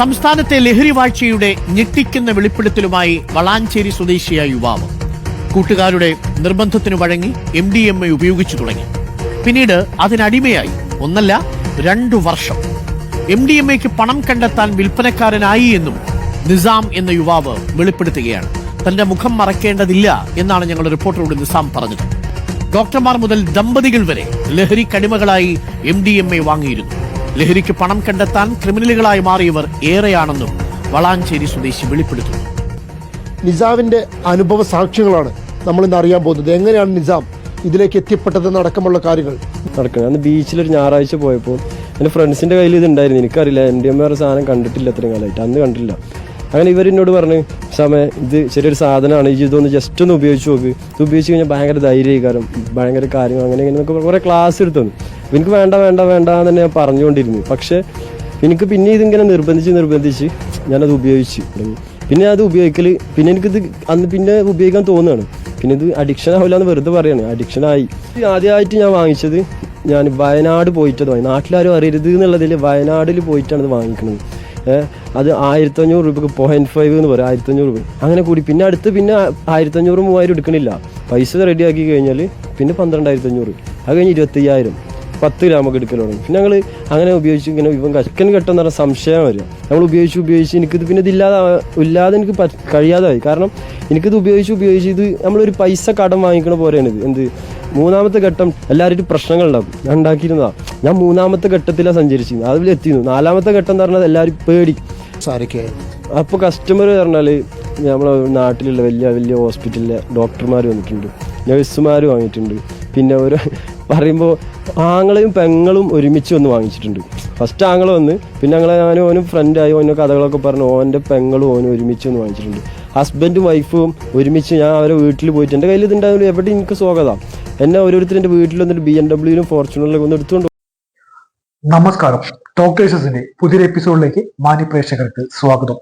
സംസ്ഥാനത്തെ ലഹരി വാഴ്ചയുടെ ഞെട്ടിക്കുന്ന വെളിപ്പെടുത്തലുമായി വളാഞ്ചേരി സ്വദേശിയായ യുവാവ്. കൂട്ടുകാരുടെ നിർബന്ധത്തിനു വഴങ്ങി എം ഡി എം എ ഉപയോഗിച്ചു തുടങ്ങി. പിന്നീട് അതിനടിമയായി. ഒന്നല്ല രണ്ടു വർഷം. എം ഡി എം എക്ക് പണം കണ്ടെത്താൻ വിൽപ്പനക്കാരനായി എന്നും നിസാം എന്ന യുവാവ് വെളിപ്പെടുത്തുകയാണ്. തന്റെ മുഖം മറക്കേണ്ടതില്ല എന്നാണ് ഞങ്ങളുടെ റിപ്പോർട്ടറോട് നിസാം പറഞ്ഞത്. ഡോക്ടർമാർ മുതൽ ദമ്പതികൾ വരെ ലഹരി കടിമകളായി എം ഡി എം എ വാങ്ങിയിരുന്നു. ലഹരിക്ക് പണം കണ്ടെത്താൻ ക്രിമിനലുകളായി മാറിയവർ ഏറെയാണെന്നും വളാഞ്ചേരി സ്വദേശി വെളിപ്പെടുത്തുന്നു. നിസാമിന്റെ അനുഭവ സാക്ഷ്യങ്ങളാണ് നമ്മൾ ഇന്ന് അറിയാൻ പോകുന്നത്. എങ്ങനെയാണ് നിസാം ഇതിലേക്ക് എത്തിപ്പെട്ടതെന്ന് അടക്കമുള്ള കാര്യങ്ങൾ? നടക്കുന്നത് അന്ന് ബീച്ചിലൊരു ഞായറാഴ്ച പോയപ്പോൾ എന്റെ ഫ്രണ്ട്സിന്റെ കയ്യിൽ ഇത് ഉണ്ടായിരുന്നു. എനിക്കറിയില്ല. എന്റെ അമ്മ വേറെ സാധനം കണ്ടിട്ടില്ല അത്രയും കാലമായിട്ട്. അന്ന് കണ്ടില്ല അങ്ങനെ ഇവരെന്നോട് പറഞ്ഞു സമയം ഇത് ചെറിയൊരു സാധനമാണ്. ഈ ഇതൊന്ന് ജസ്റ്റ് ഒന്ന് ഉപയോഗിച്ച് നോക്ക്. ഇത് ഉപയോഗിച്ച് കഴിഞ്ഞാൽ ഭയങ്കര ധൈര്യകാരം ഭയങ്കര കാര്യങ്ങൾ അങ്ങനെ ഇങ്ങനെ നമുക്ക് കുറേ ക്ലാസ് എടുത്തു എനിക്ക് വേണ്ട വേണ്ട വേണ്ട എന്ന് തന്നെ ഞാൻ പറഞ്ഞുകൊണ്ടിരുന്നു. പക്ഷേ എനിക്ക് പിന്നെ ഇതിങ്ങനെ നിർബന്ധിച്ച് നിർബന്ധിച്ച് ഞാനത് ഉപയോഗിച്ച് തുടങ്ങി. പിന്നെ അത് ഉപയോഗിക്കൽ പിന്നെ എനിക്കിത് അന്ന് പിന്നെ ഉപയോഗിക്കാൻ തോന്നുകയാണ്. പിന്നെ ഇത് അഡിക്ഷൻ ആവില്ല എന്ന് വെറുതെ പറയാണ്. അഡിക്ഷൻ ആയി. ആദ്യമായിട്ട് ഞാൻ വാങ്ങിച്ചത് ഞാൻ വയനാട് പോയിട്ടത് വാങ്ങി. നാട്ടിലാരും അറിയരുത് എന്നുള്ളതിൽ വയനാടിൽ പോയിട്ടാണ് ഇത് വാങ്ങിക്കുന്നത് അത് ആയിരത്തഞ്ഞൂറ് രൂപക്ക് പോയിന്റ് ഫൈവ് എന്ന് പറയും. ആയിരത്തഞ്ഞൂറ് രൂപ. അങ്ങനെ കൂടി. പിന്നെ അടുത്ത് പിന്നെ ആയിരത്തഞ്ഞൂറ് മൂവായിരം എടുക്കണില്ല. പൈസ റെഡിയാക്കി കഴിഞ്ഞാൽ പിന്നെ പന്ത്രണ്ടായിരത്തി അഞ്ഞൂറ് അത് കഴിഞ്ഞ് ഇരുപത്തയ്യായിരം. പത്ത് ഗ്രാമൊക്കെ എടുക്കൽ തുടങ്ങി. പിന്നെ ഞങ്ങൾ അങ്ങനെ ഉപയോഗിച്ച് ഇങ്ങനെ ഇപ്പം കച്ചക്കൻ കെട്ടെന്ന് പറഞ്ഞ സംശയം വരും നമ്മൾ ഉപയോഗിച്ച് ഉപയോഗിച്ച് എനിക്കിത് പിന്നെ ഇതില്ലാതെ ഇല്ലാതെ എനിക്ക് കഴിയാതായി. കാരണം എനിക്കിത് ഉപയോഗിച്ച് ഉപയോഗിച്ച് ഇത് നമ്മളൊരു പൈസ കടം വാങ്ങിക്കണ പോലെയാണ് ഇത് എന്ത്? മൂന്നാമത്തെ ഘട്ടം എല്ലാവരും പ്രശ്നങ്ങൾ ഉണ്ടാകും ഞാൻ ഉണ്ടാക്കിയിരുന്നതാ. ഞാൻ മൂന്നാമത്തെ ഘട്ടത്തിലാണ് സഞ്ചരിച്ചിരുന്നത്. അതിൽ എത്തിയിരുന്നു. നാലാമത്തെ ഘട്ടം എന്ന് പറഞ്ഞാൽ എല്ലാവരും പേടി. സാരൊക്കെയായിരുന്നു അപ്പോൾ കസ്റ്റമർ പറഞ്ഞാൽ നമ്മളെ നാട്ടിലുള്ള വലിയ വലിയ ഹോസ്പിറ്റലിലെ ഡോക്ടർമാർ വന്നിട്ടുണ്ട്. നഴ്സുമാർ വാങ്ങിയിട്ടുണ്ട് പിന്നെ ഒരു പറയുമ്പോൾ ആങ്ങളെയും പെങ്ങളും ഒരുമിച്ച് വന്ന് വാങ്ങിച്ചിട്ടുണ്ട്. ഫസ്റ്റ് ആങ്ങള വന്ന് പിന്നെ ഞങ്ങളെ ഞാനും ഓനും ഫ്രണ്ടായി ഓനോ കഥകളൊക്കെ പറഞ്ഞു ഓന്റെ പെങ്ങളും ഓനും ഒരുമിച്ച് വന്ന് വാങ്ങിച്ചിട്ടുണ്ട്. ഹസ്ബൻഡും വൈഫും ഒരുമിച്ച് ഞാൻ അവരെ വീട്ടിൽ പോയിട്ട് എന്റെ കയ്യിൽ ഇതുണ്ടാവില്ല എവിടെ എനിക്ക് സ്വാഗതം. എന്നെ ഓരോരുത്തർ എന്റെ വീട്ടിൽ വന്നിട്ട് ബി എം ഡബ്ല്യൂയിലും ഫോർച്യൂണറിലൊക്കെ ഒന്ന് എടുത്തുകൊണ്ട് നമസ്കാരം. ടോക്കേഴ്സസിന്റെ പുതിയൊരു എപ്പിസോഡിലേക്ക് മാന്യ പ്രേക്ഷകർക്ക് സ്വാഗതം.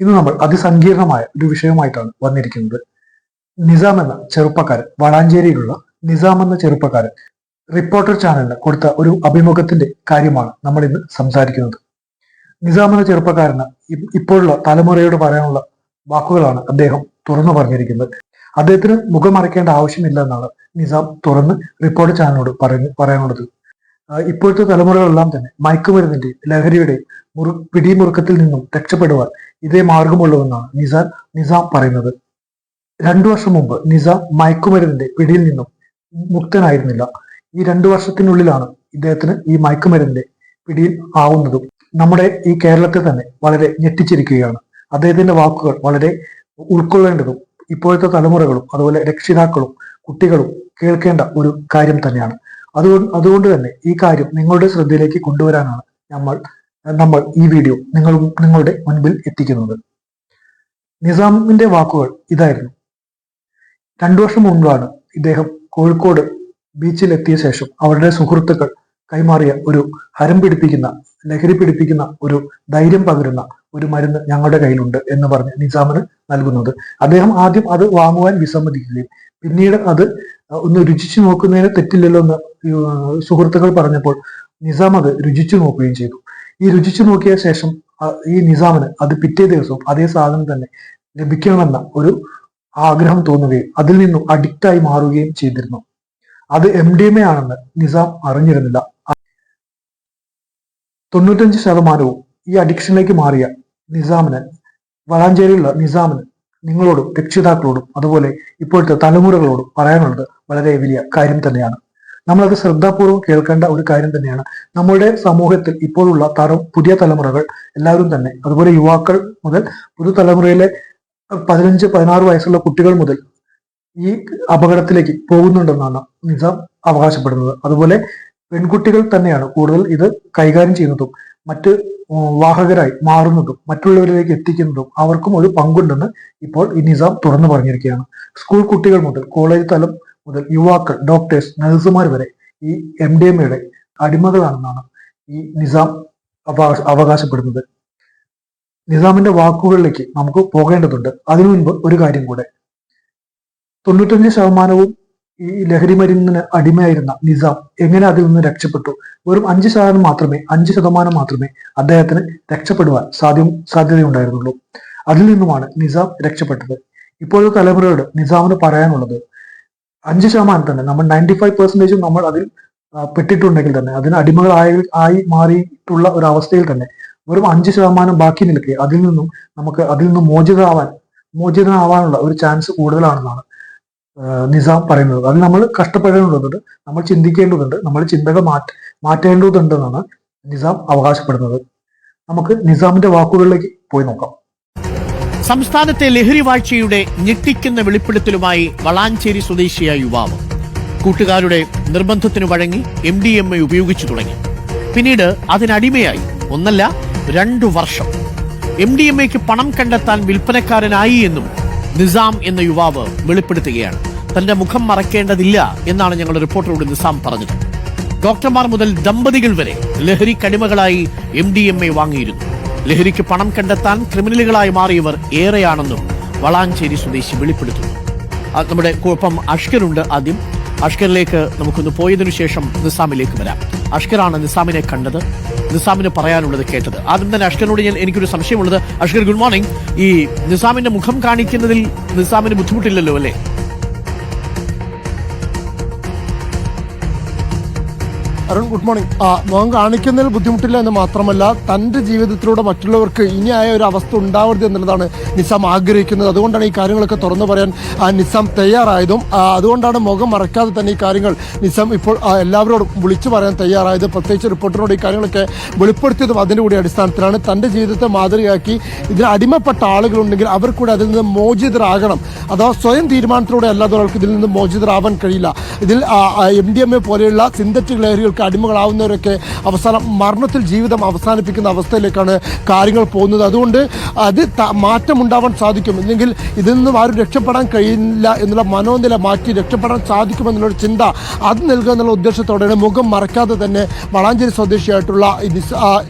ഇന്ന് നമ്മൾ അതിസങ്കീർണമായ ഒരു വിഷയമായിട്ടാണ് വന്നിരിക്കുന്നത്. നിസാം എന്ന ചെറുപ്പക്കാരൻ വളാഞ്ചേരിയിലുള്ള നിസാം എന്ന ചെറുപ്പക്കാരൻ റിപ്പോർട്ടർ ചാനലിന് കൊടുത്ത ഒരു അഭിമുഖത്തിന്റെ കാര്യമാണ് നമ്മൾ ഇന്ന് സംസാരിക്കുന്നത്. നിസാം എന്ന ചെറുപ്പക്കാരന് ഇപ്പോഴുള്ള തലമുറയോട് പറയാനുള്ള വാക്കുകളാണ് അദ്ദേഹം തുറന്നു പറഞ്ഞിരിക്കുന്നത്. അദ്ദേഹത്തിന് മുഖം മറയ്ക്കേണ്ട ആവശ്യമില്ല എന്നാണ് നിസാം തുറന്ന് റിപ്പോർട്ടർ ചാനലിനോട് പറയുന്നു പറയാനുള്ളത്. ഇപ്പോഴത്തെ തലമുറകളെല്ലാം തന്നെ മയക്കുമരുന്നിന്റെയും ലഹരിയുടെയും മുറു പിടിമുറുക്കത്തിൽ നിന്നും രക്ഷപ്പെടുവാൻ ഇതേ മാർഗമുള്ളൂവെന്നാണ് നിസാം നിസാം പറയുന്നത്. രണ്ടു വർഷം മുമ്പ് നിസാം മയക്കുമരുന്നിന്റെ പിടിയിൽ നിന്നും മുക്തനായിരുന്നില്ല. ഈ രണ്ടു വർഷത്തിനുള്ളിലാണ് ഇദ്ദേഹത്തിന് ഈ മയക്കുമരുന്നിന്റെ പിടിയിൽ ആവുന്നതും. നമ്മുടെ ഈ കേരളത്തെ തന്നെ വളരെ ഞെട്ടിച്ചിരിക്കുകയാണ്. അദ്ദേഹത്തിന്റെ വാക്കുകൾ വളരെ ഉൾക്കൊള്ളേണ്ടതും ഇപ്പോഴത്തെ തലമുറകളും അതുപോലെ രക്ഷിതാക്കളും കുട്ടികളും കേൾക്കേണ്ട ഒരു കാര്യം തന്നെയാണ്. അതുകൊണ്ട് അതുകൊണ്ട് തന്നെ ഈ കാര്യം നിങ്ങളുടെ ശ്രദ്ധയിലേക്ക് കൊണ്ടുവരാനാണ് നമ്മൾ നമ്മൾ ഈ വീഡിയോ നിങ്ങൾ നിങ്ങളുടെ മുൻപിൽ എത്തിക്കുന്നത്. നിസാമിന്റെ വാക്കുകൾ ഇതായിരുന്നു. രണ്ടു വർഷം മുൻപാണ് ഇദ്ദേഹം കോഴിക്കോട് ബീച്ചിൽ എത്തിയ ശേഷം അവരുടെ സുഹൃത്തുക്കൾ കൈമാറിയ ഒരു ഹരം പിടിപ്പിക്കുന്ന ലഹരി പിടിപ്പിക്കുന്ന ഒരു ധൈര്യം പകരുന്ന ഒരു മരുന്ന് ഞങ്ങളുടെ കയ്യിലുണ്ട് എന്ന് പറഞ്ഞ് നിസാമിന് നൽകുന്നത്. അദ്ദേഹം ആദ്യം അത് വാങ്ങുവാൻ വിസമ്മതിക്കുകയും പിന്നീട് അത് ഒന്ന് രുചിച്ചു നോക്കുന്നതിന് തെറ്റില്ലല്ലോ എന്ന് സുഹൃത്തുക്കൾ പറഞ്ഞപ്പോൾ നിസാം അത് രുചിച്ചു നോക്കുകയും ചെയ്തു. ഈ രുചിച്ചു നോക്കിയ ശേഷം ഈ നിസാമിന് അത് പിറ്റേ ദിവസവും അതേ സാധനം തന്നെ ലഭിക്കണമെന്ന ഒരു ആഗ്രഹം തോന്നുകയും അതിൽ നിന്നും അഡിക്റ്റായി മാറുകയും ചെയ്തിരുന്നു. അത് എം ഡി എം എ ആണെന്ന് നിസാം അറിഞ്ഞിരുന്നില്ല. തൊണ്ണൂറ്റഞ്ച് ശതമാനവും ഈ അഡിക്ഷനിലേക്ക് മാറിയ നിസാമിന് വളാഞ്ചേരിയിലുള്ള നിസാമിന് നിങ്ങളോടും രക്ഷിതാക്കളോടും അതുപോലെ ഇപ്പോഴത്തെ തലമുറകളോടും പറയാനുള്ളത് വളരെ വലിയ കാര്യം തന്നെയാണ്. നമ്മളത് ശ്രദ്ധാപൂർവം കേൾക്കേണ്ട ഒരു കാര്യം തന്നെയാണ്. നമ്മുടെ സമൂഹത്തിൽ ഇപ്പോഴുള്ള തറ പുതിയ തലമുറകൾ എല്ലാവരും തന്നെ അതുപോലെ യുവാക്കൾ മുതൽ പുതുതലമുറയിലെ പതിനഞ്ച് പതിനാറ് വയസ്സുള്ള കുട്ടികൾ മുതൽ ഈ അപകടത്തിലേക്ക് പോകുന്നുണ്ടെന്നാണ് നിസാം അവകാശപ്പെടുന്നത്. അതുപോലെ പെൺകുട്ടികൾ തന്നെയാണ് കൂടുതൽ ഇത് കൈകാര്യം ചെയ്യുന്നതും മറ്റ് വാഹകരായി മാറുന്നതും മറ്റുള്ളവരിലേക്ക് എത്തിക്കുന്നതും അവർക്കും ഒരു പങ്കുണ്ടെന്ന് ഇപ്പോൾ ഈ നിസാം തുറന്നു പറഞ്ഞിരിക്കുകയാണ്. സ്കൂൾ കുട്ടികൾ മുതൽ കോളേജ് തലം മുതൽ യുവാക്കൾ ഡോക്ടേഴ്സ് നഴ്സുമാർ വരെ ഈ എം ഡി എം എയുടെ അടിമകളാണെന്നാണ് ഈ നിസാം അവകാശപ്പെടുന്നത്. നിസാമിന്റെ വാക്കുകളിലേക്ക് നമുക്ക് പോകേണ്ടതുണ്ട്. അതിനു മുൻപ് ഒരു കാര്യം കൂടെ. തൊണ്ണൂറ്റഞ്ച് ശതമാനവും ഈ ലഹരി മരുന്നിന് അടിമയായിരുന്ന നിസാം എങ്ങനെ അതിൽ നിന്ന് രക്ഷപ്പെട്ടു? വെറും അഞ്ച് ശതമാനം മാത്രമേ അഞ്ച് ശതമാനം മാത്രമേ അദ്ദേഹത്തിന് രക്ഷപ്പെടുവാൻ സാധ്യം സാധ്യതയുണ്ടായിരുന്നുള്ളൂ. അതിൽ നിന്നുമാണ് നിസാം രക്ഷപ്പെട്ടത്. ഇപ്പോഴത്തെ തലമുറയോട് നിസാമിന് പറയാനുള്ളത് അഞ്ച് ശതമാനം തന്നെ നമ്മൾ നയന്റി ഫൈവ് പെർസെന്റേജും നമ്മൾ അതിൽ പെട്ടിട്ടുണ്ടെങ്കിൽ തന്നെ അതിന് അടിമകളായി ആയി മാറിയിട്ടുള്ള ഒരു അവസ്ഥയിൽ തന്നെ വെറും അഞ്ച് ശതമാനം ബാക്കി നിൽക്കുക അതിൽ നിന്നും നമുക്ക് അതിൽ നിന്നും മോചിതമാവാൻ മോചിതനാവാനുള്ള ഒരു ചാൻസ് കൂടുതലാണെന്നാണ് നിസാം പറയുന്നത്. അത് നമ്മൾ കഷ്ടപ്പെടേണ്ടതുണ്ട് നമ്മൾ ചിന്തിക്കേണ്ടതുണ്ട് നമ്മൾ ചിന്തകൾ മാറ്റ മാറ്റേണ്ടതുണ്ടെന്നാണ് നിസാം അവകാശപ്പെടുന്നത്. നമുക്ക് നിസാമിന്റെ വാക്കുകളിലേക്ക് പോയി നോക്കാം. സംസ്ഥാനത്തെ ലഹരി വാഴ്ചയുടെ ഞെട്ടിക്കുന്ന വെളിപ്പെടുത്തലുമായി വളാഞ്ചേരി സ്വദേശിയായ യുവാവ് കൂട്ടുകാരുടെ നിർബന്ധത്തിനു വഴങ്ങി എം ഡി എം എ ഉപയോഗിച്ചു തുടങ്ങി. പിന്നീട് അതിനടിമയായി ഒന്നല്ല രണ്ടു വർഷം. എം ഡി എം എക്ക് പണം കണ്ടെത്താൻ വിൽപ്പനക്കാരനായി എന്നും നിസാം എന്ന യുവാവ് വെളിപ്പെടുത്തുകയാണ്. തന്റെ മുഖം മറക്കേണ്ടതില്ല എന്നാണ് ഞങ്ങളുടെ റിപ്പോർട്ടറോട് നിസാം പറഞ്ഞത്. ഡോക്ടർമാർ മുതൽ ദമ്പതികൾ വരെ ലഹരി കടിമകളായി എം ഡി എം എ വാങ്ങിയിരുന്നു. ലഹരിക്ക് പണം കണ്ടെത്താൻ ക്രിമിനലുകളായി മാറിയവർ ഏറെയാണെന്നും വളാഞ്ചേരി സ്വദേശി വെളിപ്പെടുത്തുന്നു. നമ്മുടെ ഒപ്പം അഷ്കരുണ്ട് ആദ്യം. അഷ്കറിലേക്ക് നമുക്കൊന്ന് പോയതിനു ശേഷം നിസാമിലേക്ക് വരാം. അഷ്കറാണ് നിസാമിനെ കണ്ടത്. നിസാമിന് പറയാനുള്ളത് കേട്ടത്. ആദ്യം തന്നെ അഷ്കറിനോട് ഞാൻ എനിക്കൊരു സംശയമുള്ളത്. അഷ്കർ ഗുഡ് മോർണിംഗ് ഈ നിസാമിന്റെ മുഖം കാണിക്കുന്നതിൽ നിസാമിന് ബുദ്ധിമുട്ടില്ലല്ലോ അല്ലേ? അരുൺ ഗുഡ് മോർണിംഗ് ആ മുഖം കാണിക്കുന്നതിൽ ബുദ്ധിമുട്ടില്ല എന്ന് മാത്രമല്ല തന്റെ ജീവിതത്തിലൂടെ മറ്റുള്ളവർക്ക് ഇനിയായ ഒരു അവസ്ഥ ഉണ്ടാവരുത് എന്നുള്ളതാണ് നിസാം ആഗ്രഹിക്കുന്നത്. അതുകൊണ്ടാണ് ഈ കാര്യങ്ങളൊക്കെ തുറന്നു പറയാൻ നിസാം തയ്യാറായതും. അതുകൊണ്ടാണ് മുഖം മറക്കാതെ തന്നെ ഈ കാര്യങ്ങൾ നിസാം ഇപ്പോൾ എല്ലാവരോടും വിളിച്ചു പറയാൻ തയ്യാറായത്. പ്രത്യേകിച്ച് റിപ്പോർട്ടറോട് ഈ കാര്യങ്ങളൊക്കെ വെളിപ്പെടുത്തിയതും അതിന്റെ കൂടി അടിസ്ഥാനത്തിലാണ്. തന്റെ ജീവിതത്തെ മാതൃകയാക്കി ഇതിന് അടിമപ്പെട്ട ആളുകളുണ്ടെങ്കിൽ അവർ കൂടെ അതിൽ നിന്ന് മോചിതരാകണം. അഥവാ സ്വയം തീരുമാനത്തിലൂടെ അല്ലാതെ ഒരാൾക്ക് ഇതിൽ നിന്ന് മോചിതരാവാൻ കഴിയില്ല. ഇതിൽ എം ഡി എം എ പോലെയുള്ള സിന്തറ്റിക് ലഹരികൾക്ക് അടിമകളാവുന്നവരൊക്കെ അവസാനം മരണത്തിൽ ജീവിതം അവസാനിപ്പിക്കുന്ന അവസ്ഥയിലേക്കാണ് കാര്യങ്ങൾ പോകുന്നത്. അതുകൊണ്ട് അത് മാറ്റം മാറ്റമുണ്ടാവാൻ സാധിക്കും. ഇല്ലെങ്കിൽ ഇതിൽ നിന്നും ആരും രക്ഷപ്പെടാൻ കഴിയില്ല എന്നുള്ള മനോനില മാറ്റി രക്ഷപ്പെടാൻ സാധിക്കുമെന്നുള്ള ചിന്ത അത് നൽകുക എന്നുള്ള ഉദ്ദേശത്തോടെയാണ് മുഖം മറക്കാതെ തന്നെ വളാഞ്ചേരി സ്വദേശിയായിട്ടുള്ള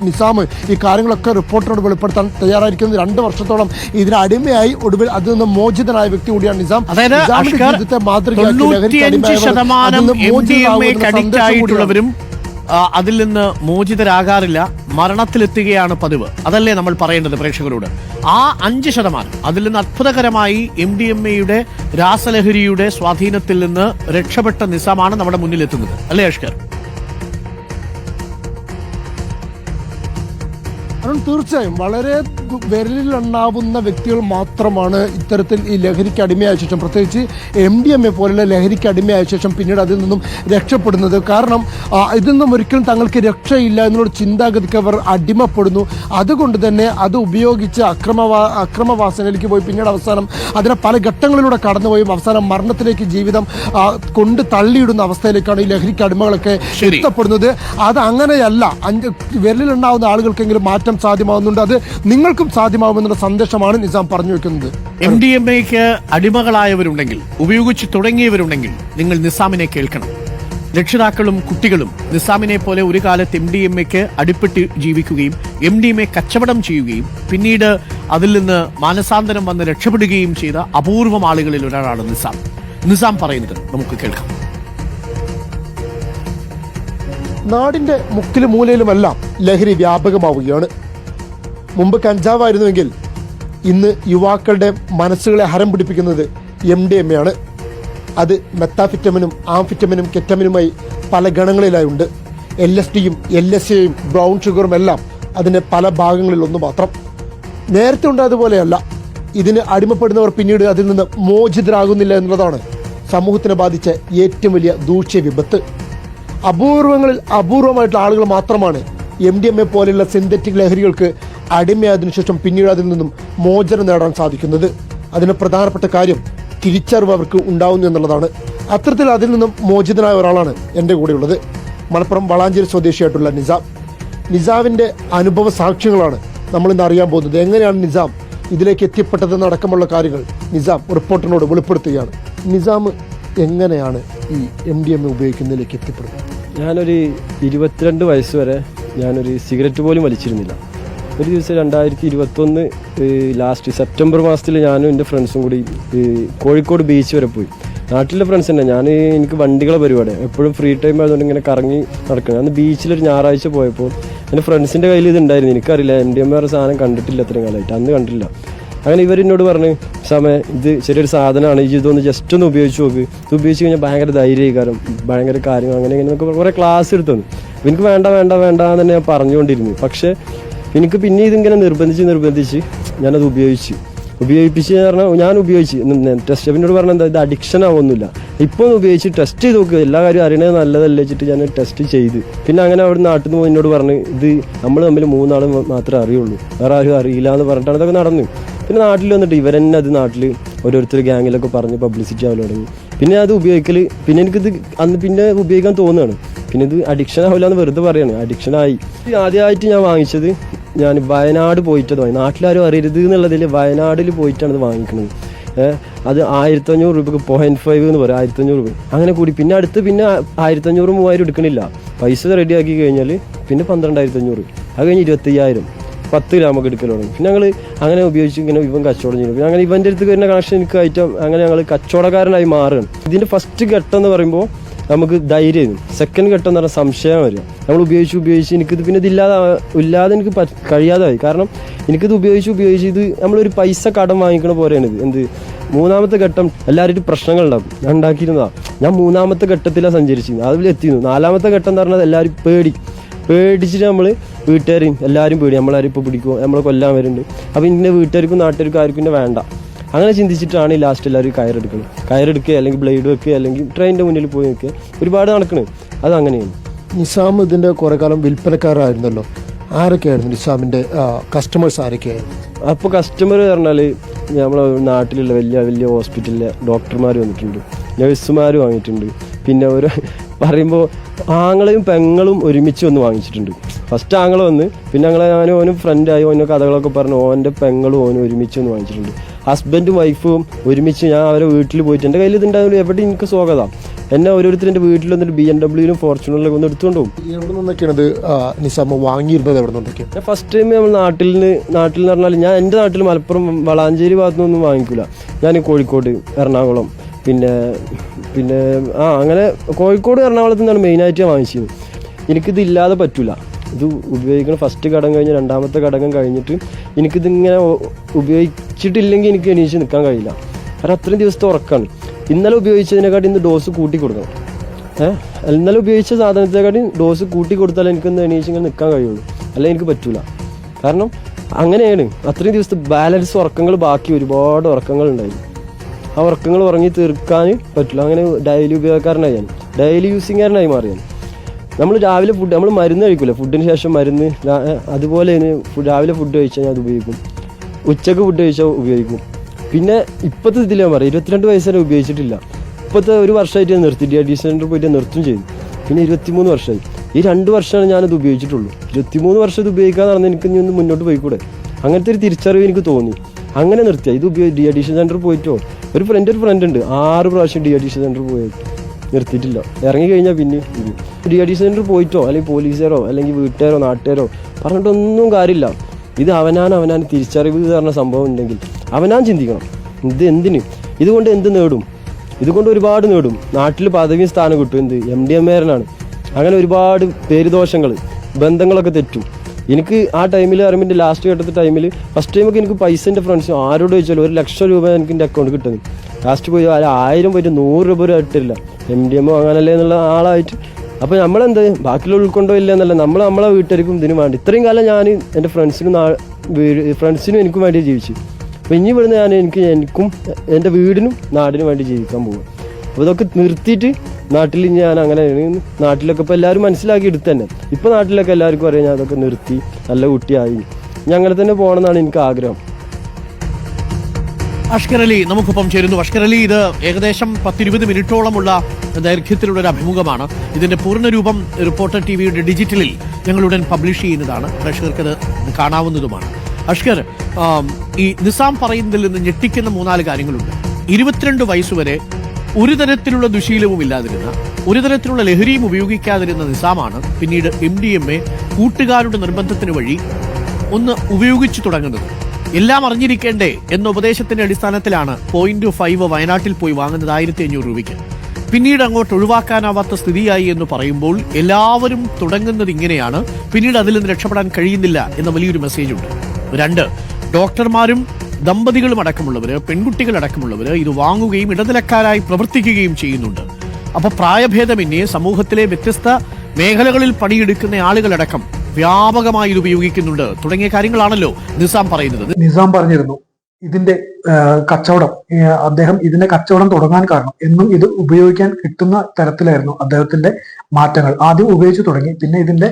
നിസാം ഈ കാര്യങ്ങളൊക്കെ റിപ്പോർട്ടറോട് വെളിപ്പെടുത്താൻ തയ്യാറായിരിക്കുന്നത് രണ്ട് വർഷത്തോളം ഇതിന് അടിമയായി ഒടുവിൽ അതിൽ നിന്ന് മോചിതനായ വ്യക്തി കൂടിയാണ് നിസാം. അതായത് ജീവിതത്തെ മാതൃകയാക്കി ലഹരിക്ക് അതിൽ നിന്ന് മോചിതരാകാറില്ല. മരണത്തിലെത്തുകയാണ് പതിവ്. അതല്ലേ നമ്മൾ പറയേണ്ടത് പ്രേക്ഷകരോട്. ആ അഞ്ച് ശതമാനം അതിൽ നിന്ന് അത്ഭുതകരമായി എം ഡി എം എയുടെ രാസലഹരിയുടെ സ്വാധീനത്തിൽ നിന്ന് രക്ഷപ്പെട്ട നിസമാണ് നമ്മുടെ മുന്നിലെത്തുന്നത്. അല്ലേ അഷ്കർ? കാരണം തീർച്ചയായും വളരെ വിരലിലുണ്ടാവുന്ന വ്യക്തികൾ മാത്രമാണ് ഇത്തരത്തിൽ ഈ ലഹരിക്ക് അടിമയായ ശേഷം. പ്രത്യേകിച്ച് എം ഡി എം എ പോലുള്ള ലഹരിക്ക് അടിമയായ ശേഷം പിന്നീട് അതിൽ നിന്നും രക്ഷപ്പെടുന്നത്. കാരണം ഇതിൽ നിന്നും ഒരിക്കലും തങ്ങൾക്ക് രക്ഷയില്ല എന്നുള്ള ചിന്താഗതിക്ക് അവർ അടിമപ്പെടുന്നു. അതുകൊണ്ട് തന്നെ അത് ഉപയോഗിച്ച് അക്രമവാ അക്രമവാസനയിലേക്ക് പോയി. പിന്നീട് അവസാനം അതിനെ പല ഘട്ടങ്ങളിലൂടെ കടന്നുപോയും. അവസാനം മരണത്തിലേക്ക് ജീവിതം കൊണ്ട് തള്ളിയിടുന്ന അവസ്ഥയിലേക്കാണ് ഈ ലഹരിക്ക് അടിമകളൊക്കെ. എത്തപ്പെടുന്നത്. അത് അങ്ങനെയല്ല. അഞ്ച് വിരലിലുണ്ടാവുന്ന ആളുകൾക്കെങ്കിലും മാറ്റം സാധ്യമാവുന്നുണ്ട്. അത് നിങ്ങൾക്കും സാധ്യമാവുമെന്നുള്ള സന്ദേശമാണ് നിസാം പറഞ്ഞു വെക്കുന്നത്. എം ഡി എം എക്ക് അടിമകളായവരുണ്ടെങ്കിൽ ഉപയോഗിച്ച് തുടങ്ങിയവരുണ്ടെങ്കിൽ നിങ്ങൾ നിസാമിനെ കേൾക്കണം. രക്ഷിതാക്കളും കുട്ടികളും നിസാമിനെ പോലെ ഒരു കാലത്ത് എം ഡി എം എക്ക് അടിപ്പെട്ട് ജീവിക്കുകയും എം ഡി എം എ കച്ചവടം ചെയ്യുകയും പിന്നീട് അതിൽ നിന്ന് മാനസാന്തരം വന്ന് രക്ഷപ്പെടുകയും ചെയ്ത അപൂർവം ആളുകളിൽ ഒരാളാണ് നിസാം. നിസാം പറയുന്നത് നമുക്ക് കേൾക്കാം. നാടിന്റെ മുക്കിലും മൂലയിലുമെല്ലാം ലഹരി വ്യാപകമാവുകയാണ്. മുമ്പ് കഞ്ചാവായിരുന്നുവെങ്കിൽ ഇന്ന് യുവാക്കളുടെ മനസ്സുകളെ ഹരം പിടിപ്പിക്കുന്നത് എം ഡി എം ആണ്. അത് മെത്താഫിറ്റമിനും ആംഫിറ്റമിനും കെറ്റമിനുമായി പല ഗണങ്ങളിലായി ഉണ്ട് എൽ എസ് ഡിയും എൽ എസ് എയും ബ്രൗൺ ഷുഗറും എല്ലാം അതിന്റെ പല ഭാഗങ്ങളിൽ ഒന്ന് മാത്രം. നേരത്തെ ഉണ്ടായതുപോലെയല്ല ഇതിന് അടിമപ്പെടുന്നവർ പിന്നീട് അതിൽ നിന്ന് മോചിതരാകുന്നില്ല എന്നുള്ളതാണ് സമൂഹത്തിനെ ബാധിച്ച ഏറ്റവും വലിയ ദൂഷ്യ വിപത്ത്. അപൂർവങ്ങളിൽ അപൂർവമായിട്ടുള്ള ആളുകൾ മാത്രമാണ് എം ഡി എം എ പോലെയുള്ള സിന്തറ്റിക് ലഹരികൾക്ക് അടിമയായതിനു ശേഷം പിന്നീട് അതിൽ നിന്നും മോചനം നേടാൻ സാധിക്കുന്നത്. അതിന് പ്രധാനപ്പെട്ട കാര്യം തിരിച്ചറിവ് അവർക്ക് ഉണ്ടാവുന്നു എന്നുള്ളതാണ്. അത്തരത്തിൽ അതിൽ നിന്നും മോചിതനായ ഒരാളാണ് എന്റെ കൂടെയുള്ളത്. മലപ്പുറം വളാഞ്ചേരി സ്വദേശിയായിട്ടുള്ള നിസാം. നിസാമിന്റെ അനുഭവ സാക്ഷ്യങ്ങളാണ് നമ്മൾ ഇന്ന് അറിയാൻ പോകുന്നത്. എങ്ങനെയാണ് നിസാം ഇതിലേക്ക് എത്തിപ്പെട്ടതെന്നടക്കമുള്ള കാര്യങ്ങൾ നിസാം റിപ്പോർട്ടറിനോട് വെളിപ്പെടുത്തുകയാണ്. നിസാം എങ്ങനെയാണ് ഈ എം ഡി എം എ ഉപയോഗിക്കുന്നതിലേക്ക് എത്തിപ്പെടുന്നത്? ഞാനൊരു ഇരുപത്തിരണ്ട് വയസ്സ് വരെ ഞാനൊരു സിഗരറ്റ് പോലും വലിച്ചിരുന്നില്ല. ഒരു ദിവസം രണ്ടായിരത്തി ഇരുപത്തൊന്ന് ലാസ്റ്റ് സെപ്റ്റംബർ മാസത്തിൽ ഞാനും എന്റെ ഫ്രണ്ട്സും കൂടി കോഴിക്കോട് ബീച്ച് വരെ പോയി. നാട്ടിലെ ഫ്രണ്ട്സ് തന്നെ. ഞാൻ എനിക്ക് വണ്ടികളെ പരിപാടി എപ്പോഴും ഫ്രീ ടൈം ആയതുകൊണ്ട് ഇങ്ങനെ കറങ്ങി നടക്കണം. അന്ന് ബീച്ചിലൊരു ഞായറാഴ്ച പോയപ്പോൾ എന്റെ ഫ്രണ്ട്സിന്റെ കയ്യിൽ ഇതുണ്ടായിരുന്നു. എനിക്കറിയില്ല എം ഡി എം ആർ സാധനം കണ്ടിട്ടില്ല അത്രയും കാലമായിട്ട്. അന്ന് കണ്ടില്ല അങ്ങനെ ഇവരെന്നോട് പറഞ്ഞു സമയം ഇത് ചെറിയൊരു സാധനമാണ്. ഈ ഇതൊന്ന് ജസ്റ്റ് ഒന്ന് ഉപയോഗിച്ച് നോക്ക്. ഇത് ഉപയോഗിച്ച് കഴിഞ്ഞാൽ ഭയങ്കര ധൈര്യകാരം ഭയങ്കര കാര്യങ്ങൾ അങ്ങനെ ഇങ്ങനെ കുറേ ക്ലാസ് എടുത്തു എനിക്ക് വേണ്ട വേണ്ട വേണ്ട എന്ന് തന്നെ ഞാൻ പറഞ്ഞുകൊണ്ടിരുന്നു. പക്ഷേ എനിക്ക് പിന്നെ ഇതിങ്ങനെ നിർബന്ധിച്ച് നിർബന്ധിച്ച് ഞാനത് ഉപയോഗിച്ചു. ഉപയോഗിപ്പിച്ച് പറഞ്ഞാൽ ഞാൻ ഉപയോഗിച്ച്. ടെസ്റ്റ് എന്നോട് പറഞ്ഞാൽ എന്താ ഇത് അഡിക്ഷൻ ആവുന്നില്ല ഇപ്പോൾ ഉപയോഗിച്ച് ടെസ്റ്റ് ചെയ്ത് നോക്കുക എല്ലാ കാര്യവും അറിയണത് നല്ലതല്ലേ വെച്ചിട്ട് ഞാൻ ടെസ്റ്റ് ചെയ്ത്. പിന്നെ അങ്ങനെ അവിടെ നാട്ടിൽ നിന്ന് എന്നോട് പറഞ്ഞ് ഇത് നമ്മൾ തമ്മിൽ മൂന്നാളും മാത്രമേ അറിയുള്ളൂ. വേറെ ആരും അറിയില്ല എന്ന് പറഞ്ഞിട്ടാണ് ഇതൊക്കെ നടന്നു. പിന്നെ നാട്ടിൽ വന്നിട്ട് ഇവർ ഇവരെന്നെ അത് നാട്ടിൽ ഓരോരുത്തർ ഗ്യാങ്ങിലൊക്കെ പറഞ്ഞ് പബ്ലിസിറ്റി ആവാൻ തുടങ്ങി. പിന്നെ അത് ഉപയോഗിക്കൽ പിന്നെ എനിക്കിത് അന്ന് പിന്നെ ഉപയോഗിക്കാൻ തോന്നുകയാണ്. പിന്നെ ഇത് അഡിക്ഷൻ ആവില്ല എന്ന് വെറുതെ പറയാണ്. അഡിക്ഷൻ ആയി. ആദ്യമായിട്ട് ഞാൻ വാങ്ങിച്ചത് ഞാൻ വയനാട് പോയിട്ടത് വാങ്ങി. നാട്ടിലാരും അറിയരുത് എന്നുള്ളതിൽ വയനാടിൽ പോയിട്ടാണ് ഇത് വാങ്ങിക്കുന്നത് അത് ആയിരത്തഞ്ഞൂറ് രൂപക്ക് പോയിന്റ് ഫൈവ് എന്ന് പറയും ആയിരത്തഞ്ഞൂറ് രൂപ. അങ്ങനെ കൂടി. പിന്നെ അടുത്ത് പിന്നെ ആയിരത്തഞ്ഞൂറ് മൂവായിരം എടുക്കണില്ല. പൈസ റെഡിയാക്കി കഴിഞ്ഞാൽ പിന്നെ പന്ത്രണ്ടായിരത്തി അഞ്ഞൂറ് അത് കഴിഞ്ഞ് ഇരുപത്തയ്യായിരം. പത്ത് ഗ്രാമൊക്കെ എടുക്കൽ പിന്നെ ഞങ്ങൾ അങ്ങനെ ഉപയോഗിച്ച് ഇങ്ങനെ ഇവൻ കച്ചവടം ചെയ്യും പിന്നെ അങ്ങനെ ഇവന്റെ അടുത്ത് വരുന്ന കണക്ഷൻ എനിക്ക് ഐറ്റം അങ്ങനെ ഞങ്ങൾ കച്ചവടക്കാരനായി മാറുകയാണ്. ഇതിന്റെ ഫസ്റ്റ് ഘട്ടം എന്ന് പറയുമ്പോൾ നമുക്ക് ധൈര്യം. സെക്കൻഡ് ഘട്ടം എന്ന് പറഞ്ഞാൽ സംശയം വരും നമ്മൾ ഉപയോഗിച്ച് ഉപയോഗിച്ച് എനിക്കിത് പിന്നെ ഇതില്ലാതെ ഇല്ലാതെ എനിക്ക് കഴിയാതായി. കാരണം എനിക്കിത് ഉപയോഗിച്ച് ഉപയോഗിച്ച് ഇത് നമ്മളൊരു പൈസ കടം വാങ്ങിക്കണ പോലെയാണ് ഇത്. എന്ത്? മൂന്നാമത്തെ ഘട്ടം എല്ലാവരും പ്രശ്നങ്ങളുണ്ടാകും ഞാൻ ഉണ്ടാക്കിയിരുന്നതാ. ഞാൻ മൂന്നാമത്തെ ഘട്ടത്തിലാണ് സഞ്ചരിച്ചിരുന്നത്. അതിൽ എത്തിയിരുന്നു. നാലാമത്തെ ഘട്ടം എന്ന് പറഞ്ഞാൽ എല്ലാവരും പേടി. പേടിച്ചിട്ട് നമ്മൾ വീട്ടുകാരെയും എല്ലാവരും പേടി. നമ്മളാരും ഇപ്പോൾ പിടിക്കുമോ നമ്മളെ കൊല്ലാൻ വരുന്നുണ്ട്. അപ്പോൾ ഇന്ന വീട്ടുകാർക്കും നാട്ടുകാർക്കും ആർക്കും വേണ്ട. അങ്ങനെ ചിന്തിച്ചിട്ടാണ് ഈ ലാസ്റ്റ് എല്ലാവരും കയറെടുക്കുന്നത് കയറെടുക്കുക അല്ലെങ്കിൽ ബ്ലേഡ് വെക്കുക അല്ലെങ്കിൽ ട്രെയിനിന്റെ മുന്നിൽ പോയി നിൽക്കുക. ഒരുപാട് നടക്കുന്നത് അത് അങ്ങനെയാണ്. നിസാം ഇതിന്റെ കുറേ കാലം വിൽപ്പനക്കാരായിരുന്നല്ലോ. ആരൊക്കെയായിരുന്നു നിസാമിന്റെ കസ്റ്റമേഴ്സ് ആരൊക്കെയായിരുന്നു അപ്പോൾ കസ്റ്റമർ പറഞ്ഞാൽ നമ്മളെ നാട്ടിലുള്ള വലിയ വലിയ ഹോസ്പിറ്റലിലെ ഡോക്ടർമാർ വന്നിട്ടുണ്ട്. നഴ്സുമാർ വാങ്ങിയിട്ടുണ്ട്. പിന്നെ ഒരു പറയുമ്പോൾ ആങ്ങളെയും പെങ്ങളും ഒരുമിച്ച് വന്ന് വാങ്ങിച്ചിട്ടുണ്ട്. ഫസ്റ്റ് ആങ്ങളെ വന്ന് പിന്നെ ഞങ്ങളെ ഞാനും ഓനും ഫ്രണ്ടായി ഓനോ കഥകളൊക്കെ പറഞ്ഞു ഓന്റെ പെങ്ങളും ഓനും ഒരുമിച്ച് വന്ന് വാങ്ങിച്ചിട്ടുണ്ട്. ഹസ്ബൻഡും വൈഫും ഒരുമിച്ച് ഞാൻ അവരെ വീട്ടിൽ പോയിട്ട് എന്റെ കയ്യിൽ ഇതുണ്ടായാലും എവിടെ എനിക്ക് സ്വാഗതം. എന്നെ ഓരോരുത്തർ എന്റെ വീട്ടിൽ വന്നിട്ട് ബി എം ഡബ്ല്യൂലും ഫോർച്യൂണറിലൊക്കെ ഒന്ന് എടുത്തുകൊണ്ട് പോകും. എവിടെ നിന്നൊക്കെയാണ് ആ, വാങ്ങിയിരുന്നത്? എവിടെ നിന്നൊക്കെയാണ്? ഞാൻ ഫസ്റ്റ് ടൈം നമ്മൾ നാട്ടിൽ നിന്ന് നാട്ടിൽ നിന്ന് പറഞ്ഞാൽ ഞാൻ എന്റെ നാട്ടിൽ മലപ്പുറം വളാഞ്ചേരി ഭാഗത്തു നിന്നൊന്നും വാങ്ങിക്കില്ല ഞാൻ കോഴിക്കോട് എറണാകുളം പിന്നെ പിന്നെ ആ അങ്ങനെ കോഴിക്കോട് എറണാകുളത്ത് നിന്നാണ് മെയിനായിട്ട് ഞാൻ വാങ്ങിച്ചത്. എനിക്കിതില്ലാതെ പറ്റില്ല ഇത് ഉപയോഗിക്കണം ഫസ്റ്റ് ഘടകം കഴിഞ്ഞ് രണ്ടാമത്തെ ഘടകം കഴിഞ്ഞിട്ട് എനിക്കിതിങ്ങനെ ഉപയോഗിച്ചിട്ടില്ലെങ്കിൽ എനിക്ക് എണീച്ച് നിൽക്കാൻ കഴിയില്ല. കാരണം അത്രയും ദിവസത്തെ ഉറക്കാണ്. ഇന്നലെ ഉപയോഗിച്ചതിനെക്കാട്ടി ഇന്ന് ഡോസ് കൂട്ടി കൊടുക്കണം. ഏഹ് ഇന്നലെ ഉപയോഗിച്ച സാധനത്തെക്കാട്ടി ഡോസ് കൂട്ടി കൊടുത്താൽ എനിക്കൊന്ന് എണീച്ച് ഇങ്ങനെ നിൽക്കാൻ കഴിയുള്ളൂ. അല്ലെങ്കിൽ എനിക്ക് പറ്റൂല. കാരണം അങ്ങനെയാണ്. അത്രയും ദിവസത്തെ ബാലൻസ് ഉറക്കങ്ങൾ ബാക്കി ഒരുപാട് ഉറക്കങ്ങൾ ഉണ്ടായി. ആ ഉറക്കങ്ങൾ ഉറങ്ങി തീർക്കാൻ പറ്റില്ല. അങ്ങനെ ഡെയിലി ഉപയോഗക്കാരനായി ഞാൻ. ഡെയിലി യൂസിങ്ങാരനായി മാറിയാണ് നമ്മൾ രാവിലെ ഫുഡ് നമ്മൾ മരുന്ന് കഴിക്കില്ല ഫുഡിന് ശേഷം മരുന്ന് അതുപോലെ തന്നെ രാവിലെ ഫുഡ് കഴിച്ചാൽ ഞാൻ അത് ഉപയോഗിക്കും. ഉച്ചയ്ക്ക് ഫുഡ് കഴിച്ചാൽ ഉപയോഗിക്കും. പിന്നെ ഇപ്പോഴത്തെ ഇതിൽ ഞാൻ പറയാം ഇരുപത്തിരണ്ട് വയസ്സ് വരെ ഉപയോഗിച്ചിട്ടില്ല. ഇപ്പോഴത്തെ ഒരു വർഷമായിട്ട് ഞാൻ നിർത്തി ഡി സെന്റർ പോയിട്ട് നിർത്തും ചെയ്തു. പിന്നെ ഇരുപത്തിമൂന്ന് വർഷമായി ഈ രണ്ട് വർഷമാണ് ഞാനത് ഉപയോഗിച്ചിട്ടുള്ളൂ. ഇരുപത്തിമൂന്ന് വർഷം ഇത് ഉപയോഗിക്കാൻ നടന്ന് എനിക്ക് ഇനി ഒന്ന് മുന്നോട്ട് പോയിക്കൂടെ? അങ്ങനത്തെ ഒരു തിരിച്ചറിവ് എനിക്ക് തോന്നി. അങ്ങനെ നിർത്തിയ. ഇത് ഉപയോഗി ഡി അഡീഷൻ സെന്റർ പോയിട്ടോ? ഒരു ഫ്രണ്ട് ഒരു ഫ്രണ്ട് ഉണ്ട്. ആറ് പ്രാവശ്യം ഡി അഡീഷൻ സെന്റർ പോയത്. നിർത്തിയിട്ടില്ല. ഇറങ്ങി കഴിഞ്ഞാൽ പിന്നെ ഡി അഡീഷൻ സെന്റർ പോയിട്ടോ അല്ലെങ്കിൽ പോലീസുകാരോ അല്ലെങ്കിൽ വീട്ടുകാരോ നാട്ടുകാരോ പറഞ്ഞിട്ടൊന്നും കാര്യമില്ല. ഇത് അവനാൻ അവനാൻ തിരിച്ചറിവ് പറഞ്ഞ സംഭവം ഉണ്ടെങ്കിൽ അവനാൻ ചിന്തിക്കണം. ഇത് എന്തിന്? ഇതുകൊണ്ട് എന്ത് നേടും? ഇതുകൊണ്ട് ഒരുപാട് നേടും. നാട്ടിൽ പദവിയും സ്ഥാനം കിട്ടും. എന്ത്? എം ഡി എം മേരനാണ്. അങ്ങനെ ഒരുപാട് പേരുദോഷങ്ങൾ ബന്ധങ്ങളൊക്കെ തെറ്റും. എനിക്ക് ആ ടൈമിൽ അറിയുമ്പോൾ ലാസ്റ്റ് ഘട്ടത്തെ ടൈമിൽ ഫസ്റ്റ് ടൈമൊക്കെ എനിക്ക് പൈസ എന്റെ ഫ്രണ്ട്സ് ആരോട് ചോദിച്ചാലും ഒരു ലക്ഷം രൂപ എനിക്ക് എന്റെ അക്കൗണ്ട് കിട്ടുന്നത്. ലാസ്റ്റ് പോയി ആയിരം പോയിട്ട് നൂറ് രൂപ വരെ ഇട്ടില്ല എം ഡി എമ്മോ അങ്ങനല്ലേ എന്നുള്ള ആളായിട്ട്. അപ്പോൾ നമ്മളെന്ത് ബാക്കിയുള്ള ഉൾക്കൊണ്ടോ ഇല്ല എന്നല്ല നമ്മൾ നമ്മളെ വീട്ടുകാർക്കും ഇതിനു വേണ്ടി. ഇത്രയും കാലം ഞാൻ എന്റെ ഫ്രണ്ട്സിനും ഫ്രണ്ട്സിനും എനിക്കും വേണ്ടി ജീവിച്ചു. അപ്പോൾ ഇനി ഇവിടുന്ന് ഞാൻ എനിക്ക് എനിക്കും എന്റെ വീടിനും നാടിനും വേണ്ടി ജീവിക്കാൻ പോകും അപ്പോൾ ഇതൊക്കെ നിർത്തിയിട്ട് നാട്ടിൽ ഞാൻ അങ്ങനെ നാട്ടിലൊക്കെ ഇപ്പോൾ എല്ലാവരും മനസ്സിലാക്കി എടുത്ത് തന്നെ. ഇപ്പോൾ നാട്ടിലൊക്കെ എല്ലാവർക്കും അറിയാം ഞാൻ അതൊക്കെ നിർത്തി നല്ല കുട്ടിയായി. ഞാൻ അങ്ങനെ തന്നെ പോകണമെന്നാണ് എനിക്ക് ആഗ്രഹം. അഷ്കർ അലി നമുക്കൊപ്പം ചേരുന്നു. അഷ്കർ അലി ഇത് ഏകദേശം പത്തിരുപത് മിനിറ്റോളമുള്ള ദൈർഘ്യത്തിലുള്ള ഒരു അഭിമുഖമാണ്. ഇതിന്റെ പൂർണരൂപം റിപ്പോർട്ടർ ടി വിയുടെ ഡിജിറ്റലിൽ ഞങ്ങളുടൻ പബ്ലിഷ് ചെയ്യുന്നതാണ്. പ്രേക്ഷകർക്ക് അത് കാണാവുന്നതുമാണ്. അഷ്കർ ഈ നിസാം പറയുന്നതിൽ നിന്ന് ഞെട്ടിക്കുന്ന മൂന്നാൽ കാര്യങ്ങളുണ്ട്. ഇരുപത്തിരണ്ട് വയസ്സുവരെ ഒരു തരത്തിലുള്ള ദുശീലവും ഇല്ലാതിരുന്ന ഒരു തരത്തിലുള്ള ലഹരിയും ഉപയോഗിക്കാതിരുന്ന നിസാമാണ് പിന്നീട് എം ഡി എം എ കൂട്ടുകാരുടെ നിർബന്ധത്തിന് വഴി ഒന്ന് ഉപയോഗിച്ചു തുടങ്ങുന്നത്. എല്ലാം അറിഞ്ഞിരിക്കേണ്ടേ എന്ന ഉപദേശത്തിന്റെ അടിസ്ഥാനത്തിലാണ് പോയിന്റ് ഫൈവ് വയനാട്ടിൽ പോയി വാങ്ങുന്നത് ആയിരത്തി അഞ്ഞൂറ് രൂപയ്ക്ക്. പിന്നീട് അങ്ങോട്ട് ഒഴിവാക്കാനാവാത്ത സ്ഥിതിയായി എന്ന് പറയുമ്പോൾ എല്ലാവരും തുടങ്ങുന്നത് ഇങ്ങനെയാണ്. പിന്നീട് അതിൽ നിന്ന് രക്ഷപ്പെടാൻ കഴിയുന്നില്ല എന്ന വലിയൊരു മെസ്സേജ് ഉണ്ട്. രണ്ട് ഡോക്ടർമാരും ദമ്പതികളും അടക്കമുള്ളവർ പെൺകുട്ടികൾ അടക്കമുള്ളവര് ഇത് വാങ്ങുകയും ഇടനിലക്കാരായി പ്രവർത്തിക്കുകയും ചെയ്യുന്നുണ്ട്. അപ്പോൾ പ്രായഭേദമന്യേ സമൂഹത്തിലെ വ്യത്യസ്ത മേഖലകളിൽ പണിയെടുക്കുന്ന ആളുകളടക്കം വ്യാപകമായി ഇത് ഉപയോഗിക്കുന്നുണ്ട്. തുടങ്ങിയ കാര്യങ്ങളാണല്ലോ നിസാം പറയുന്നത്. നിസാം പറഞ്ഞിരുന്നു. ഇതിന്റെ കച്ചവടം അദ്ദേഹം ഇതിന്റെ കച്ചവടം തുടങ്ങാൻ കാരണം എന്നും ഇത് ഉപയോഗിക്കാൻ കിട്ടുന്ന തരത്തിലായിരുന്നു അദ്ദേഹത്തിന്റെ മാറ്റങ്ങൾ. ആദ്യം ഉപയോഗിച്ചു തുടങ്ങി പിന്നെ ഇതിന്റെ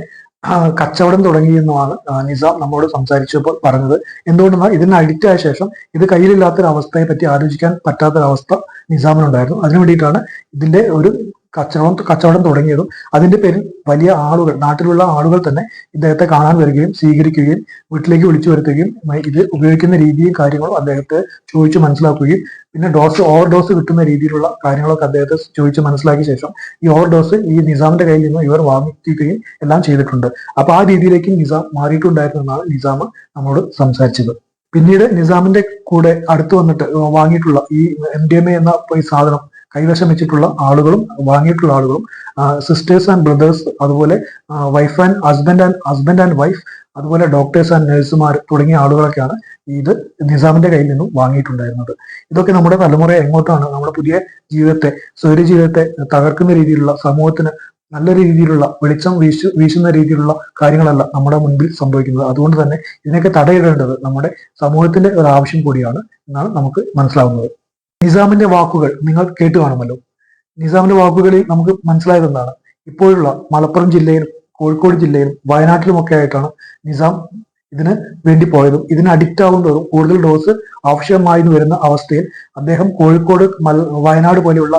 കച്ചവടം തുടങ്ങി എന്നുമാണ് നിസാം നമ്മോട് സംസാരിച്ചപ്പോൾ പറഞ്ഞത്. എന്തുകൊണ്ടെന്നാൽ ഇതിന് അഡിക്റ്റ് ആയ ശേഷം ഇത് കയ്യിലില്ലാത്തൊരവസ്ഥയെ പറ്റി ആലോചിക്കാൻ പറ്റാത്തൊരവസ്ഥ നിസാമിനുണ്ടായിരുന്നു. അതിനു വേണ്ടിയിട്ടാണ് ഇതിന്റെ ഒരു കച്ചവടം കച്ചവടം തുടങ്ങിയതും അതിന്റെ പേരിൽ വലിയ ആളുകൾ നാട്ടിലുള്ള ആളുകൾ തന്നെ ഇദ്ദേഹത്തെ കാണാൻ വരികയും സ്വീകരിക്കുകയും വീട്ടിലേക്ക് വിളിച്ചു വരുത്തുകയും ഇത് ഉപയോഗിക്കുന്ന രീതിയും കാര്യങ്ങളും അദ്ദേഹത്തെ ചോദിച്ചു മനസ്സിലാക്കുകയും പിന്നെ ഡോസ് ഓവർ ഡോസ് കിട്ടുന്ന രീതിയിലുള്ള കാര്യങ്ങളൊക്കെ അദ്ദേഹത്തെ ചോദിച്ച് മനസ്സിലാക്കിയ ശേഷം ഈ ഓവർ ഡോസ് ഈ നിസാമിന്റെ കയ്യിൽ നിന്ന് ഇവർ വാങ്ങിക്കുകയും എല്ലാം ചെയ്തിട്ടുണ്ട്. അപ്പൊ ആ രീതിയിലേക്ക് നിസാം മാറിയിട്ടുണ്ടായിരുന്നു എന്നാണ് നിസാം നമ്മോട് സംസാരിച്ചത്. പിന്നീട് നിസാമിന്റെ കൂടെ അടുത്ത് വന്നിട്ട് വാങ്ങിയിട്ടുള്ള ഈ എം ഡി എം എ എന്ന ഈ സാധനം കൈവശം വെച്ചിട്ടുള്ള ആളുകളും വാങ്ങിയിട്ടുള്ള ആളുകളും സിസ്റ്റേഴ്സ് ആൻഡ് ബ്രദേഴ്സ് അതുപോലെ wife and husband and husband and wife അതുപോലെ ഡോക്ടേഴ്സ് ആൻഡ് നഴ്സുമാർ തുടങ്ങിയ ആളുകളൊക്കെയാണ് ഇത് നിസാമിന്റെ കയ്യിൽ നിന്നും വാങ്ങിയിട്ടുണ്ടായിരുന്നത്. ഇതൊക്കെ നമ്മുടെ തലമുറയെ എങ്ങോട്ടാണ് നമ്മുടെ പുതിയ ജീവിതത്തെ സ്വൈര്യ ജീവിതത്തെ തകർക്കുന്ന രീതിയിലുള്ള സമൂഹത്തിന് നല്ല രീതിയിലുള്ള വെളിച്ചം വീശു വീശുന്ന രീതിയിലുള്ള കാര്യങ്ങളല്ല നമ്മുടെ മുൻപിൽ സംഭവിക്കുന്നത്. അതുകൊണ്ട് തന്നെ ഇതിനൊക്കെ തടയിടേണ്ടത് നമ്മുടെ സമൂഹത്തിന്റെ ഒരു ആവശ്യം കൂടിയാണ് എന്നാണ് നമുക്ക് മനസ്സിലാവുന്നത്. നിസാമിന്റെ വാക്കുകൾ നിങ്ങൾ കേട്ട് കാണുമല്ലോ. നിസാമിന്റെ വാക്കുകളിൽ നമുക്ക് മനസ്സിലായത് എന്താണ്? ഇപ്പോഴുള്ള മലപ്പുറം ജില്ലയിലും കോഴിക്കോട് ജില്ലയിലും വയനാട്ടിലുമൊക്കെ ആയിട്ടാണ് നിസാം ഇതിന് വേണ്ടി പോയതും ഇതിന് അഡിക്റ്റ് ആകുന്നതോറും കൂടുതൽ ഡോസ് ആവശ്യമായി വരുന്ന അവസ്ഥയിൽ അദ്ദേഹം കോഴിക്കോട് വയനാട് പോലെയുള്ള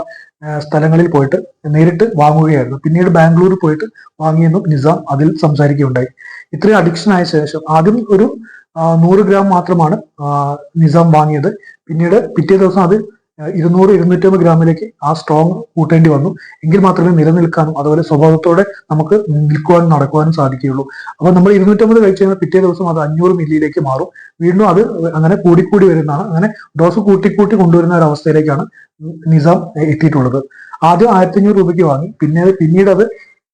സ്ഥലങ്ങളിൽ പോയിട്ട് നേരിട്ട് വാങ്ങുകയായിരുന്നു. പിന്നീട് ബാംഗ്ലൂരിൽ പോയിട്ട് വാങ്ങിയെന്നും നിസാം അതിൽ സംസാരിക്കുകയുണ്ടായി. ഇത്രയും അഡിക്ഷൻ ആയ ശേഷം ആദ്യം ഒരു നൂറ് ഗ്രാം മാത്രമാണ് നിസാം വാങ്ങിയത്. പിന്നീട് പിറ്റേ ദിവസം അത് ഇരുന്നൂറ് ഇരുന്നൂറ്റമ്പത് ഗ്രാമിലേക്ക് ആ സ്ട്രോങ് കൂട്ടേണ്ടി വന്നു. എങ്കിൽ മാത്രമേ നിലനിൽക്കാനും അതുപോലെ സ്വഭാവത്തോടെ നമുക്ക് നിൽക്കുവാനും നടക്കുവാനും സാധിക്കുകയുള്ളൂ. അപ്പൊ നമ്മൾ ഇരുന്നൂറ്റമ്പത് കഴിച്ചു കഴിഞ്ഞാൽ പിറ്റേ ദിവസം അത് അഞ്ഞൂറ് മില്ലിയിലേക്ക് മാറും. വീണ്ടും അത് അങ്ങനെ കൂടിക്കൂടി വരുന്നതാണ്. അങ്ങനെ ഡോസ് കൂട്ടിക്കൂട്ടി കൊണ്ടുവരുന്ന ഒരു അവസ്ഥയിലേക്കാണ് നിസാം എത്തിയിട്ടുള്ളത്. ആദ്യം ആയിരത്തി അഞ്ഞൂറ് രൂപയ്ക്ക് വാങ്ങി. പിന്നെ പിന്നീട് അത്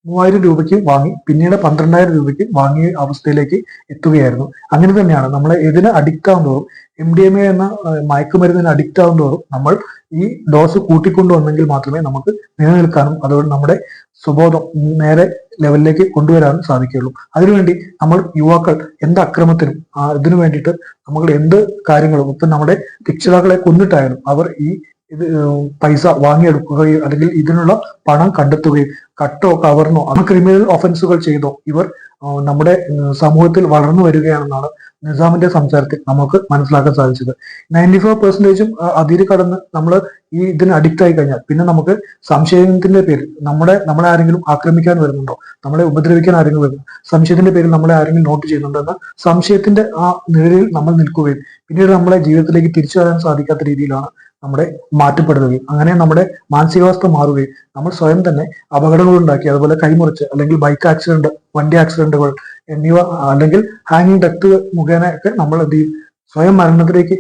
മൂവായിരം രൂപയ്ക്ക് വാങ്ങി പിന്നീട് പന്ത്രണ്ടായിരം രൂപയ്ക്ക് വാങ്ങിയ അവസ്ഥയിലേക്ക് എത്തുകയായിരുന്നു. അങ്ങനെ തന്നെയാണ് നമ്മൾ ഇതിന് അഡിക്റ്റ് ആവുന്നതോറും എം ഡി എം എ എന്ന മയക്കുമരുന്നിന് അഡിക്റ്റ് ആകുന്നതോറും നമ്മൾ ഈ ഡോസ് കൂട്ടിക്കൊണ്ടുവന്നെങ്കിൽ മാത്രമേ നമുക്ക് നിലനിൽക്കാനും അതുകൊണ്ട് നമ്മുടെ സുബോധം നേരെ ലെവലിലേക്ക് കൊണ്ടുവരാനും സാധിക്കുകയുള്ളൂ. അതിനുവേണ്ടി നമ്മൾ യുവാക്കൾ എന്ത് അക്രമത്തിനും ഇതിനു വേണ്ടിയിട്ട് നമ്മൾ എന്ത് കാര്യങ്ങളും ഇപ്പം നമ്മുടെ രക്ഷിതാക്കളെ കൊന്നിട്ടായാലും അവർ ഈ ഇത് പൈസ വാങ്ങിയെടുക്കുകയോ അല്ലെങ്കിൽ ഇതിനുള്ള പണം കണ്ടെത്തുകയും കട്ടോ കവർന്നോ അങ്ങനെ ക്രിമിനൽ ഒഫൻസുകൾ ചെയ്തോ ഇവർ നമ്മുടെ സമൂഹത്തിൽ വളർന്നു വരികയാണെന്നാണ് നിസാമിന്റെ സംസാരത്തിൽ നമുക്ക് മനസ്സിലാക്കാൻ സാധിച്ചത്. നയന്റി ഫോർ പെർസെന്റേജും അതിര് കടന്ന് നമ്മൾ ഈ ഇതിന് അഡിക്റ്റ് ആയി കഴിഞ്ഞാൽ പിന്നെ നമുക്ക് സംശയത്തിന്റെ പേരിൽ നമ്മുടെ നമ്മളെ ആരെങ്കിലും ആക്രമിക്കാൻ വരുന്നുണ്ടോ? നമ്മളെ ഉപദ്രവിക്കാൻ ആരെങ്കിലും വരുന്നു സംശയത്തിന്റെ പേരിൽ നമ്മളെ ആരെങ്കിലും നോട്ട് ചെയ്യുന്നുണ്ടോ എന്ന സംശയത്തിന്റെ ആ നിഴലിൽ നമ്മൾ നിൽക്കുകയും പിന്നീട് നമ്മളെ ജീവിതത്തിലേക്ക് തിരിച്ചു വരാൻ സാധിക്കാത്ത രീതിയിലാണ് നമ്മുടെ മാറ്റപ്പെടുകയും അങ്ങനെ നമ്മുടെ മാനസികാവസ്ഥ മാറുകയും നമ്മൾ സ്വയം തന്നെ അപകടങ്ങൾ ഉണ്ടാക്കി അതുപോലെ കൈമുറിച്ച് അല്ലെങ്കിൽ ബൈക്ക് ആക്സിഡന്റ് വണ്ടി ആക്സിഡന്റുകൾ എന്നിവ അല്ലെങ്കിൽ ഹാങ്ങിങ് ഡെത്ത് മുഖേന ഒക്കെ നമ്മൾ എന്ത് ചെയ്യും? സ്വയം മരണത്തിലേക്ക്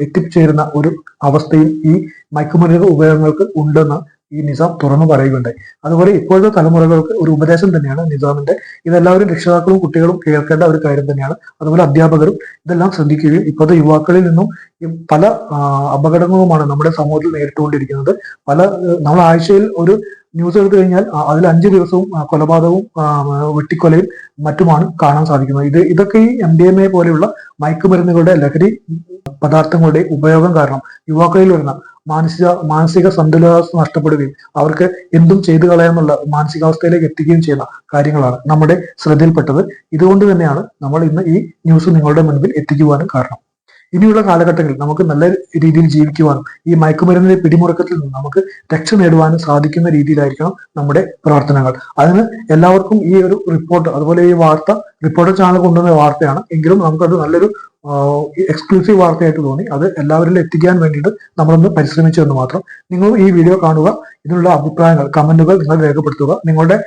എത്തിച്ചേരുന്ന ഒരു അവസ്ഥയിൽ ഈ മയക്കുമരുന്ന് ഉപയോഗങ്ങൾക്ക് ഉണ്ടെന്ന് ഈ നിസാം തുറന്നു പറയുകയുണ്ടായി. അതുപോലെ ഇപ്പോഴത്തെ തലമുറകൾക്ക് ഒരു ഉപദേശം തന്നെയാണ് നിസാമിന്റെ. ഇതെല്ലാവരും രക്ഷിതാക്കളും കുട്ടികളും കേൾക്കേണ്ട ഒരു കാര്യം തന്നെയാണ്. അതുപോലെ അധ്യാപകരും ഇതെല്ലാം ശ്രദ്ധിക്കുകയും ഇപ്പോഴത്തെ യുവാക്കളിൽ നിന്നും പല അപകടങ്ങളുമാണ് നമ്മുടെ സമൂഹത്തിൽ നേരിട്ടുകൊണ്ടിരിക്കുന്നത്. പല നമ്മൾ ആഴ്ചയിൽ ഒരു ന്യൂസ് എടുത്തു കഴിഞ്ഞാൽ അതിൽ അഞ്ച് ദിവസവും കൊലപാതകവും വെട്ടിക്കൊലയും മറ്റുമാണ് കാണാൻ സാധിക്കുന്നത്. ഇത് ഇതൊക്കെ ഈ എം ഡി എം എ പോലെയുള്ള മയക്കുമരുന്നുകളുടെ ലഹരി പദാർത്ഥങ്ങളുടെ ഉപയോഗം കാരണം യുവാക്കളിൽ വരുന്ന മാനസിക മാനസിക സന്തുലിതാവസ്ഥ നഷ്ടപ്പെടുകയും അവർക്ക് എന്തും ചെയ്തു കളയാമെന്നുള്ള മാനസികാവസ്ഥയിലേക്ക് എത്തിക്കുകയും ചെയ്യുന്ന കാര്യങ്ങളാണ് നമ്മുടെ ശ്രദ്ധയിൽപ്പെട്ടത്. ഇതുകൊണ്ട് തന്നെയാണ് നമ്മൾ ഇന്ന് ഈ ന്യൂസ് നിങ്ങളുടെ മുൻപിൽ എത്തിക്കുവാനും കാരണം. ഇനിയുള്ള കാലഘട്ടങ്ങളിൽ നമുക്ക് നല്ല രീതിയിൽ ജീവിക്കുവാനും ഈ മയക്കുമരുന്നിന്റെ പിടിമുറക്കത്തിൽ നിന്ന് നമുക്ക് രക്ഷ നേടുവാനും സാധിക്കുന്ന രീതിയിലായിരിക്കണം നമ്മുടെ പ്രവർത്തനങ്ങൾ. അതിന് എല്ലാവർക്കും ഈ ഒരു റിപ്പോർട്ട് അതുപോലെ ഈ വാർത്ത റിപ്പോർട്ടർ ചാനൽ കൊണ്ടുവന്ന വാർത്തയാണ്. എങ്കിലും നമുക്കത് നല്ലൊരു എക്സ്ക്ലൂസീവ് വാർത്തയായിട്ട് തോന്നി. അത് എല്ലാവരിലും എത്തിക്കാൻ വേണ്ടിയിട്ട് നമ്മളൊന്ന് പരിശ്രമിച്ചു എന്ന് മാത്രം. നിങ്ങൾ ഈ വീഡിയോ കാണുക ഇതിനുള്ള അഭിപ്രായങ്ങൾ കമന്റുകൾ നിങ്ങൾ രേഖപ്പെടുത്തുക. നിങ്ങളുടെ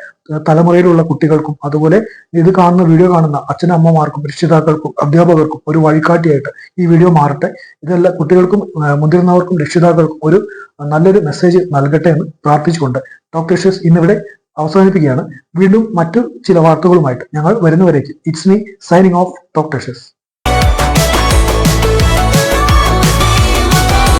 തലമുറയിലുള്ള കുട്ടികൾക്കും അതുപോലെ ഇത് കാണുന്ന വീഡിയോ കാണുന്ന അച്ഛനമ്മമാർക്കും രക്ഷിതാക്കൾക്കും അധ്യാപകർക്കും ഒരു വഴികാട്ടിയായിട്ട് ഈ വീഡിയോ മാറട്ടെ. ഇതെല്ലാം കുട്ടികൾക്കും മുതിർന്നവർക്കും രക്ഷിതാക്കൾക്കും ഒരു നല്ലൊരു മെസ്സേജ് നൽകട്ടെ എന്ന് പ്രാർത്ഥിച്ചുകൊണ്ട് ഡോക്ടർ ഷെസ് ഇന്നിവിടെ അവസാനിപ്പിക്കുകയാണ്. വീണ്ടും മറ്റു ചില വാർത്തകളുമായിട്ട് ഞങ്ങൾ വരുന്നവരേക്ക്. It's me signing off doctor ഷെസ്